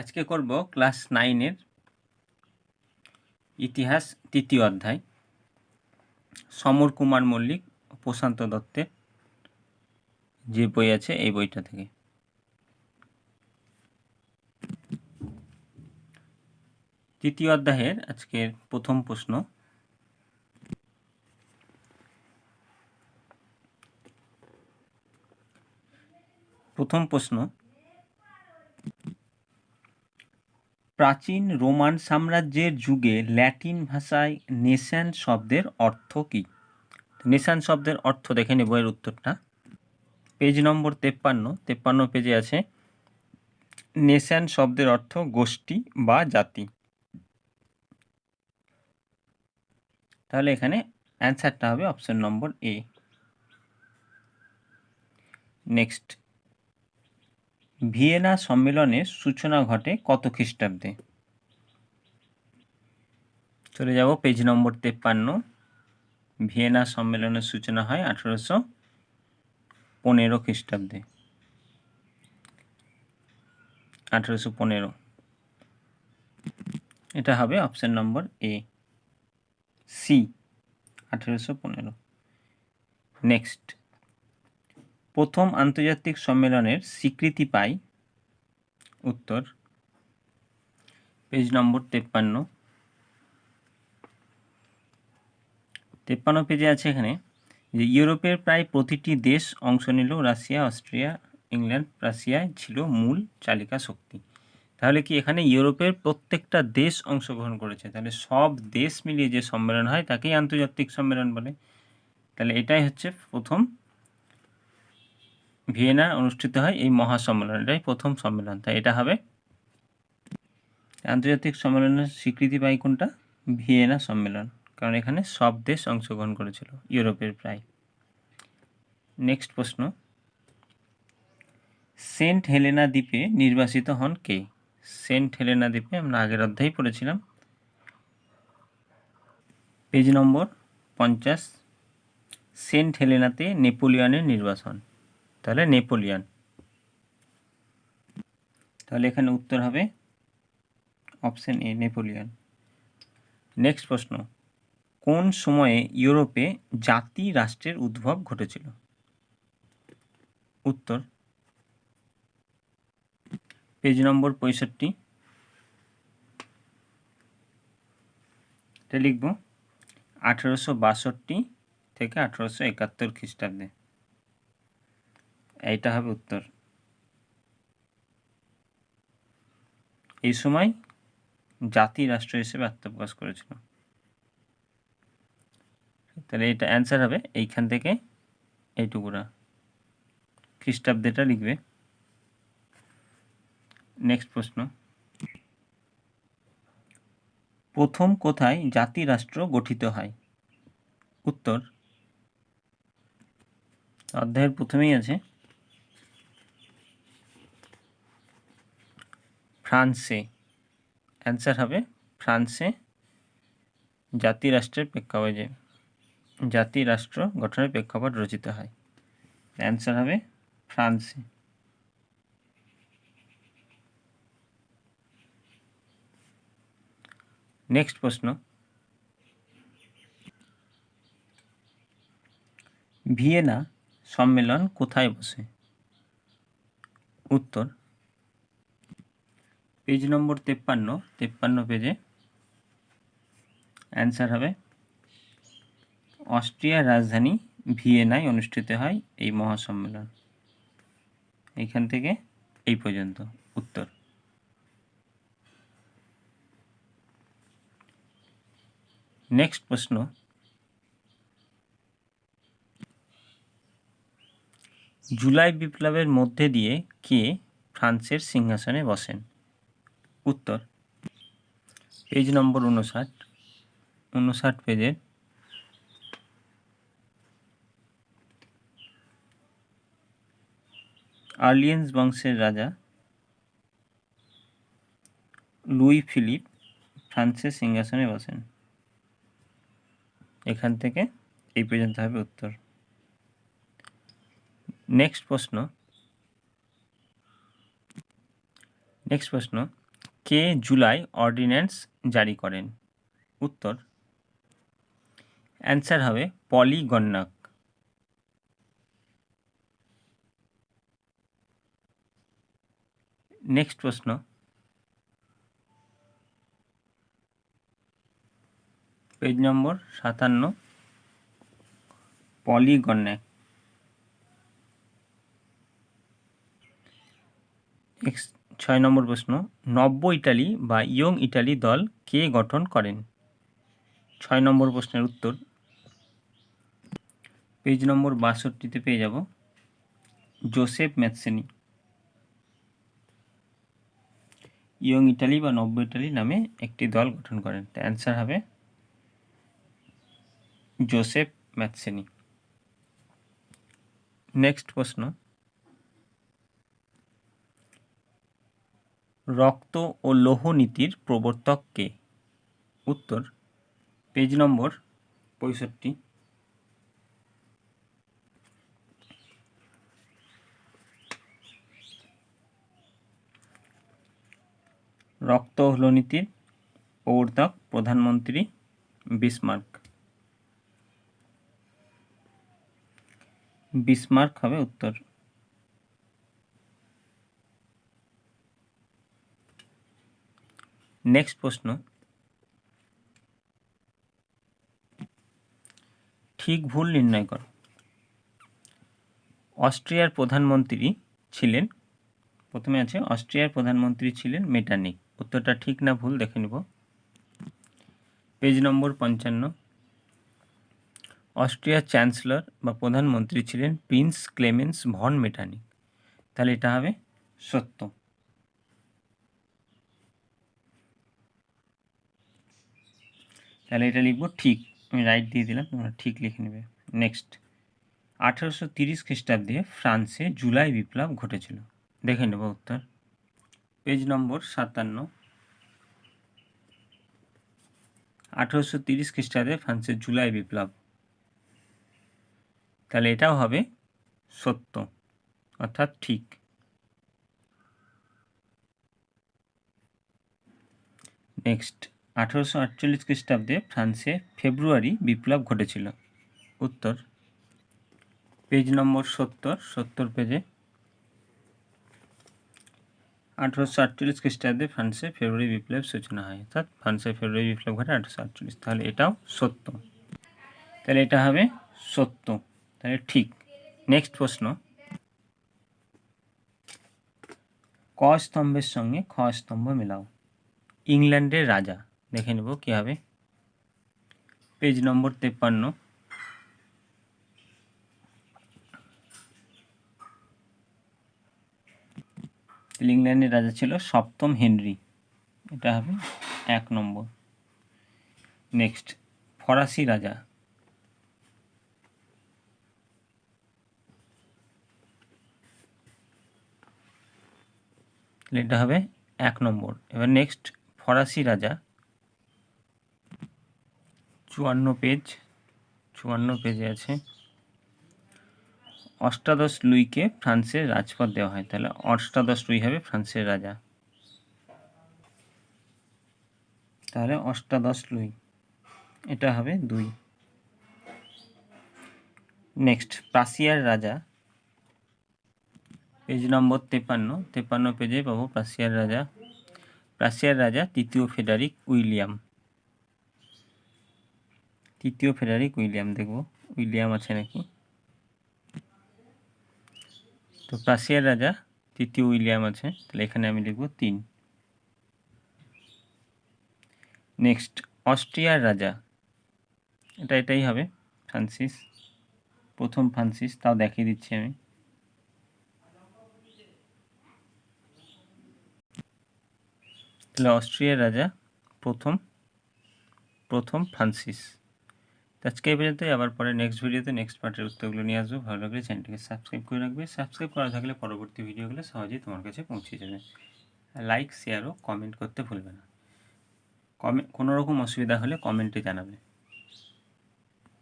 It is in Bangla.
আজকে করব ক্লাস নাইনের ইতিহাস তৃতীয় অধ্যায়। সমর কুমার মল্লিক প্রশান্ত দত্তের যে বই আছে, এই বইটা থেকে। তৃতীয় অধ্যায়ের আজকের প্রথম প্রশ্ন প্রথম প্রশ্ন প্রাচীন রোমান সাম্রাজ্যের যুগে ল্যাটিন ভাষায় নেশান শব্দের অর্থ কী? নেশান শব্দের অর্থ দেখে নেব এর উত্তরটা। পেজ নম্বর তেপ্পান্ন তেপ্পান্ন পেজে আছে নেশান শব্দের অর্থ গোষ্ঠী বা জাতি। তাহলে এখানে অ্যান্সারটা হবে option number A next Vienna সম্মেলনের সূচনা ঘটে কত খ্রিস্টাব্দে? চলে যাব পেজ নম্বর তেপ্পান্ন। ভিয়েনা সম্মেলনের সূচনা হয় আঠেরোশো পনেরো খ্রিস্টাব্দে। আঠেরোশো পনেরো। এটা হবে অপশান নম্বর এ সি আঠেরোশো পনেরো। নেক্সট প্রথম আন্তর্জাতিক সম্মেলনের স্বীকৃতি পায় উত্তর, পেজ নম্বর তেপ্পান্ন। তেপ্পান্ন পেজে আছে এখানে যে ইউরোপের প্রায় প্রতিটি দেশ অংশ নিল, রাশিয়া, অস্ট্রিয়া, ইংল্যান্ড রাশিয়ায় ছিল মূল চালিকা শক্তি। তাহলে কি এখানে ইউরোপের প্রত্যেকটা দেশ অংশগ্রহণ করেছে? তাহলে সব দেশ মিলিয়ে যে সম্মেলন হয়, তাকেই আন্তর্জাতিক সম্মেলন বলে। তাহলে এটাই হচ্ছে প্রথম ভিয়েনা অনুষ্ঠিত হয় এই মহাসম্মেলন এটাই প্রথম সম্মেলন। তাই এটা হবে আন্তর্জাতিক সম্মেলনের স্বীকৃতি পায় কোনটা? ভিয়েনা সম্মেলন। কারণ এখানে সব দেশ অংশগ্রহণ করেছিল, ইউরোপের প্রায়। নেক্সট প্রশ্ন। সেন্ট হেলেনা দ্বীপে নির্বাসিত হন কে? সেন্ট হেলেনা দ্বীপে আমরা আগের অধ্যায় পড়েছিলাম। পেজ নম্বর পঞ্চাশ। সেন্ট হেলেনাতে নেপোলিয়নের নির্বাসন। তাহলে নেপোলিয়ন। তাহলে এখানে উত্তর হবে অপশন এ, নেপোলিয়ন। নেক্সট প্রশ্ন, কোন সময়ে ইউরোপে জাতি রাষ্ট্রের উদ্ভব ঘটেছিল? উত্তর, পেজ নম্বর পঁয়ষট্টি। লিখব, আঠেরোশো বাষট্টি থেকে আঠেরোশো একাত্তর খ্রিস্টাব্দে। এইটা হবে উত্তর। এই সময় জাতি রাষ্ট্র হিসেবে আত্মপ্রকাশ করেছিল। তাহলে এটা অ্যান্সার হবে এইখান থেকে এইটুকুরা। খ্রিস্টাব্দেটা লিখবে। নেক্সট প্রশ্ন। প্রথম কোথায় জাতি রাষ্ট্র গঠিত হয়? উত্তর। অধ্যায়ের প্রথমেই আছে। ফ্রান্সে। অ্যান্সার হবে ফ্রান্সে জাতি রাষ্ট্রের প্রেক্ষাপটে জাতি রাষ্ট্র গঠনের প্রেক্ষাপট রচিত হয়। অ্যান্সার হবে ফ্রান্সে। নেক্সট প্রশ্ন। ভিয়েনা সম্মেলন কোথায় বসে? উত্তর পেজ নম্বর তেপ্পান্ন তেপ্পান্ন পেজে অ্যান্সার হবে, অস্ট্রিয়ার রাজধানী ভিয়েনায় অনুষ্ঠিত হয় এই মহাসম্মেলন। এইখান থেকে এই পর্যন্ত উত্তর। নেক্সট প্রশ্ন। জুলাই বিপ্লবের মধ্যে দিয়ে কে ফ্রান্সের সিংহাসনে বসেন? উত্তর। পেজ নম্বর উনষাট। উনষাট পেজের আর্লিয়েন্স বংশের রাজা লুই ফিলিপ ফ্রান্সের সিংহাসনে বসেন। এখান থেকে এই পর্যন্ত হবে উত্তর। নেক্সট প্রশ্ন। নেক্সট প্রশ্ন। কে জুলাই অর্ডিন্যান্স জারি করেন? উত্তর, অ্যান্সার হবে পলি গন্নাক। নেক্সট প্রশ্ন, পেজ নম্বর সাতান্ন পলিগন্যাক নেক্সট ছয় নম্বর প্রশ্ন, নব্য ইটালি বা ইয়ং ইটালি দল কে গঠন করেন? ছয় নম্বর প্রশ্নের উত্তর, পেজ নম্বর বাষট্টিতে পেয়ে যাব, জোসেফ ম্যাথসেনি ইয়ং ইটালি বা নব্য ইটালি নামে একটি দল গঠন করেন। তো অ্যান্সার হবে জোসেফ ম্যাথসেনি নেক্সট প্রশ্ন রক্ত ও লৌহ নীতির প্রবর্তক কে? উত্তর, পেজ নম্বর পঁয়ষট্টি। রক্ত লৌহ নীতির প্রবর্তক প্রধানমন্ত্রী বিসমার্ক। বিসমার্ক হবে উত্তর। নেক্সট প্রশ্ন। ঠিক ভুল নির্ণয় করো। অস্ট্রিয়ার প্রধানমন্ত্রী ছিলেন, প্রথমে আছে, অস্ট্রিয়ার প্রধানমন্ত্রী ছিলেন মেটানিক। উত্তরটা ঠিক না ভুল দেখে নিব। পেজ নম্বর পঞ্চান্ন। অস্ট্রিয়ার চ্যান্সেলর বা প্রধানমন্ত্রী ছিলেন প্রিন্স ক্লেমেন্স ভন মেটানিক। তাহলে এটা হবে সত্য। তাহলে এটা লিখব ঠিক, আমি রাইট দিয়ে দিলাম, তোমরা ঠিক লিখে নেবে। নেক্সট আঠারোশো তিরিশ খ্রিস্টাব্দে ফ্রান্সে জুলাই বিপ্লব ঘটেছিল। দেখে নেব উত্তর। পেজ নম্বর সাতান্ন। আঠারোশো তিরিশ খ্রিস্টাব্দে ফ্রান্সের জুলাই বিপ্লব। তাহলে এটাও হবে সত্য, অর্থাৎ ঠিক। নেক্সট আঠারোশো আটচল্লিশ খ্রিস্টাব্দে ফ্রান্সে ফেব্রুয়ারি বিপ্লব ঘটেছিল। উত্তর, পেজ নম্বর সত্তর সত্তর পেজে। আঠারোশো আটচল্লিশ খ্রিস্টাব্দে ফ্রান্সে ফেব্রুয়ারি বিপ্লব সূচনা হয়। অর্থাৎ ফ্রান্সে ফেব্রুয়ারি বিপ্লব ঘটে আঠারোশো আটচল্লিশ। তাহলে এটাও সত্য। তাহলে এটা হবে সত্য। তাহলে ঠিক। নেক্সট প্রশ্ন। ক স্তম্ভের সঙ্গে খ স্তম্ভ মেলাও। ইংল্যান্ডের রাজা। দেখে নেব কী হবে পেজ নম্বর তেপ্পান্ন। ইংল্যান্ডের রাজা ছিল সপ্তম হেনরি। এটা হবে এক নম্বর। নেক্সট, ফরাসি রাজা। এটা হবে এক নম্বর। এবার নেক্সট, ফরাসি রাজা। চুয়ান্ন পেজ, চুয়ান্ন পেজে আছে। অষ্টাদশ লুইকে ফ্রান্সের রাজপথ দেওয়া হয়। তাহলে অষ্টাদশ লুই হবে ফ্রান্সের রাজা। তাহলে অষ্টাদশ লুই, এটা হবে দুই। নেক্সট, প্রাসিয়ার রাজা। পেজ নম্বর তেপান্ন তেপান্ন পেজে পাবো প্রাসিয়ার রাজা। প্রাসিয়ার রাজা তৃতীয় ফেডারিক উইলিয়াম। তৃতীয় ফেডারিক উইলিয়াম, দেখব। উইলিয়াম আছে নাকি? তো প্রাসিয়ার রাজা, তৃতীয় উইলিয়াম আছে। তাহলে এখানে আমি লিখব তিন। নেক্সট, অস্ট্রিয়ার রাজা। এটা এটাই হবে, ফ্রান্সিস। প্রথম ফ্রান্সিস, তাও দেখিয়ে দিচ্ছি আমি। তাহলে অস্ট্রিয়ার রাজা প্রথম প্রথম ফ্রান্সিস। আজকে এই পর্যন্তই আবার পরে নেক্সট ভিডিওতে নেক্সট পার্টের উত্তরগুলো নিয়ে আসব। ভালো লাগলে চ্যানেলটিকে সাবস্ক্রাইব করে রাখবে। সাবস্ক্রাইব করা থাকলে পরবর্তী ভিডিওগুলো সহজেই তোমার কাছে পৌঁছে যাবে। লাইক শেয়ার ও কমেন্ট করতে ভুলবে না। কমে কোনো রকম অসুবিধা হলে কমেন্টে জানাবে।